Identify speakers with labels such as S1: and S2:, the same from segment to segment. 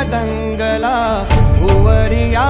S1: पतंगला भुवरिया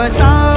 S1: pasar.